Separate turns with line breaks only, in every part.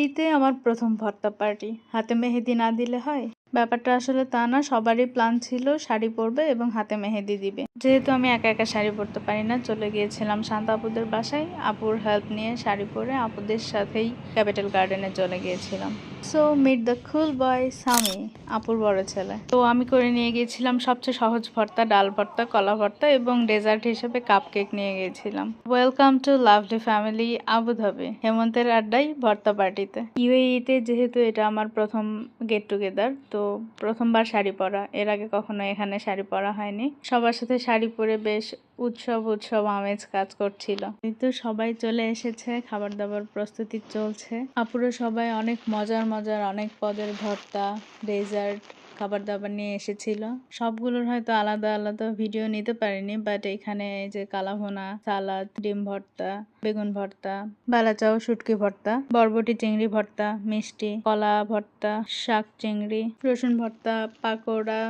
ইউএইতে আমার প্রথম ভর্তা পার্টি হাতে মেহেদি না দিলে হয়? ব্যাপারটা আসলে তা না, সবারই প্ল্যান ছিল শাড়ি পরবে এবং হাতে মেহেদি দিবে। যেহেতু আমি একা একা শাড়ি পরতে পারি না, চলে গিয়েছিলাম শান্ত আপুদের বাসায়। আপুর হেল্প নিয়ে শাড়ি পরে আপুদের সাথেই ক্যাপিটাল গার্ডেনে চলে গিয়েছিলাম। So meet the cool boy Sami আপুর বড় ছেলে। তো আমি করে নিয়ে গিয়েছিলাম সবচেয়ে সহজ ভর্তা, ডাল ভর্তা, কলা ভর্তা এবং ডেজার্ট হিসেবে কাপ কেক নিয়ে গিয়েছিলাম। Welcome to lovely family Abu Dhabi হেমন্তের আড্ডায় ভর্তা পার্টিতে ইউএইতে যেহেতু এটা আমার প্রথম গেট টুগেদার তো প্রথমবার শাড়ি পরা। এর আগে কখনো এখানে শাড়ি পরা হয়নি। সবার সাথে শাড়ি পরে বেশ উৎসব উৎসব, আমেজ কাজ করছিল। কিন্তু সবাই চলে এসেছে খাবার দাবার প্রস্তুতি চলছে। আপুরো সবাই অনেক মজার মজার, অনেক পদের ভর্তা, ডেজার্ট খাবার দাবার নিয়ে এসেছিল। সবগুলোর হয়তো আলাদা আলাদা ভিডিও নিতে পারিনি বাট এখানে যে কালাভোনা, সালাদ, ডিম ভর্তা, বেগুন ভর্তা বালাচাও শুটকি ভর্তা, বরবটি চিংড়ি ভর্তা, মিষ্টি, কলা ভর্তা, শাক চিংড়ি, রসুন ভর্তা, পাকোড়া,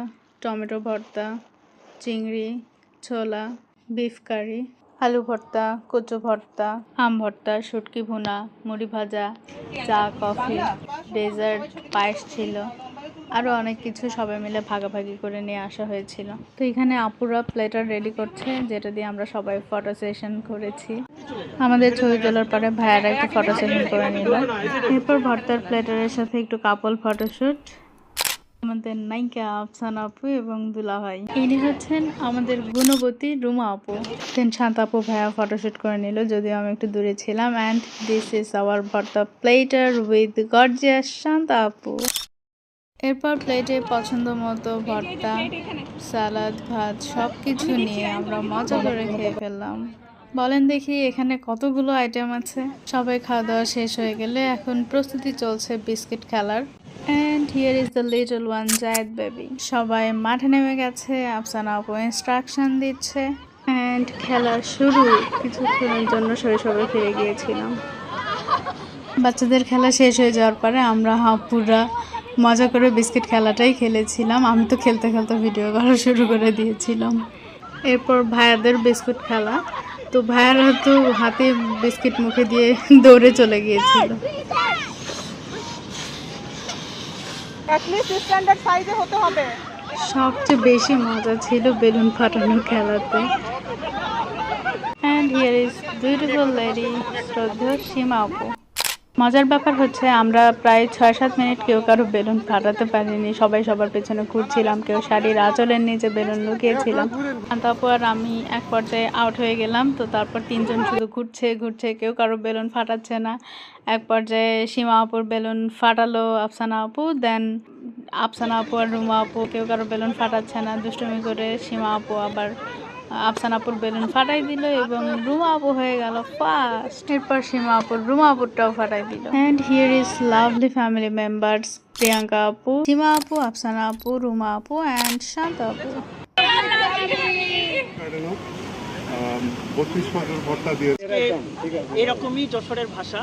টমেটো ভর্তা, চিংড়ি, ছোলা বিফ কারি আলু ভর্তা, কচু ভর্তা, আম ভর্তা, শুটকি ভুনা, মুড়ি ভাজা, চা, কফি ডেজার্ট পায়েস ছিল। আরও অনেক কিছু সবাই মিলে ভাগাভাগি করে নিয়ে আসা হয়েছিল। তো এখানে আপুরা প্লেটার রেডি করছে, যেটা দিয়ে আমরা সবাই ফটো সেশন করেছি। আমাদের ছবি তোলার পরে ভাইয়ারা একটু ফটো সেশন করে নিল। এরপর ভর্তার প্লেটারের সাথে একটু কাপল ফটোশ্যুট আমাদের নায়িকা আফসান আপু এবং দুলা ভাই। ইনি হচ্ছেন আমাদের গুণবতী রুমা আপু। দেন শান্ত আপু ভাইয়া ফটোশুট করে নিল, যদিও আমি একটু দূরে ছিলাম। And this is our bharta platter with gorgeous Shanta আপু। এরপর প্লেটে পছন্দ মতো ভর্তা সালাদ ভাত সব কিছু নিয়ে আমরা মজা করে খেয়ে ফেললাম। বলেন দেখি এখানে কতগুলো আইটেম আছে? সবাই খাওয়া দাওয়া শেষ হয়ে গেলে এখন প্রস্তুতি চলছে বিস্কিট খেলার। And here is the little one Zayed baby সবাই মাঠে নেমে গেছে আফসানা আপু ইনস্ট্রাকশন দিচ্ছে। অ্যান্ড খেলা শুরু। কিছুক্ষণের জন্য শৈশবে ফিরে গিয়েছিলাম। বাচ্চাদের খেলা শেষ হয়ে যাওয়ার পরে আমরা হাপুরা মজা করে বিস্কিট খেলাটাই খেলেছিলাম। আমি তো খেলতে খেলতে ভিডিও করা শুরু করে দিয়েছিলাম। এরপর ভাইয়াদের বিস্কুট খেলা। তো ভাইয়ারা তো হাতে বিস্কিট মুখে দিয়ে দৌড়ে চলে গিয়েছিল। সবচেয়ে বেশি মজা ছিল বেলুন ফাটানো খেলাতে। And here is beautiful lady Shraddha Seema আপু। মজার ব্যাপার হচ্ছে আমরা প্রায় ছয় সাত মিনিট কেউ কারও বেলুন ফাটাতে পারিনি। সবাই সবার পেছনে ঘুরছিলাম, কেউ শাড়ির আঁচলের নিচে বেলুন লুকিয়েছিলাম। তারপর আমি এক পর্যায়ে আউট হয়ে গেলাম, তো তারপর তিনজন শুধু ঘুরছে ঘুরছে, কেউ কারও বেলুন ফাটাচ্ছে না। এক পর্যায়ে সীমা আপুর বেলুন ফাটালো, আফসানা আপু দেন আফসানা আপু আর রুমা আপু, কেউ কারও বেলুন ফাটাচ্ছে না। দুষ্টুমি করে সীমা আপু আবার আফসানা আপুর বেলুন ফাটাই দিল এবং রুমা আপু হয়ে গেল ফার্স্ট এরপর সীমা আপুর রুমা আপুরটাও ফাটাই দিল। And here is lovely family members Priyanka আপু সীমা আপু আফসানা আপু রুমা আপু অ্যান্ড শান্ত আপু
বত্রিশ মাসের ভর্তা দিয়ে
এরকমই যশোরের ভাষা।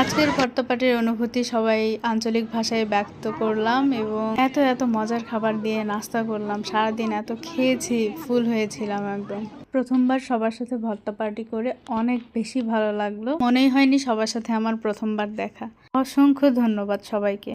আজকের ভর্তাপাটির অনুভূতি সবাই আঞ্চলিক ভাষায় ব্যক্ত করলাম এবং এত এত মজার খাবার দিয়ে নাস্তা করলাম। সারাদিন এত খেয়েছি, ফুল হয়েছিলাম একদম। প্রথমবার সবার সাথে ভর্তা পার্টি করে অনেক বেশি ভালো লাগল। মনেই হয়নি সবার সাথে আমার প্রথমবার দেখা। অসংখ্য ধন্যবাদ সবাইকে।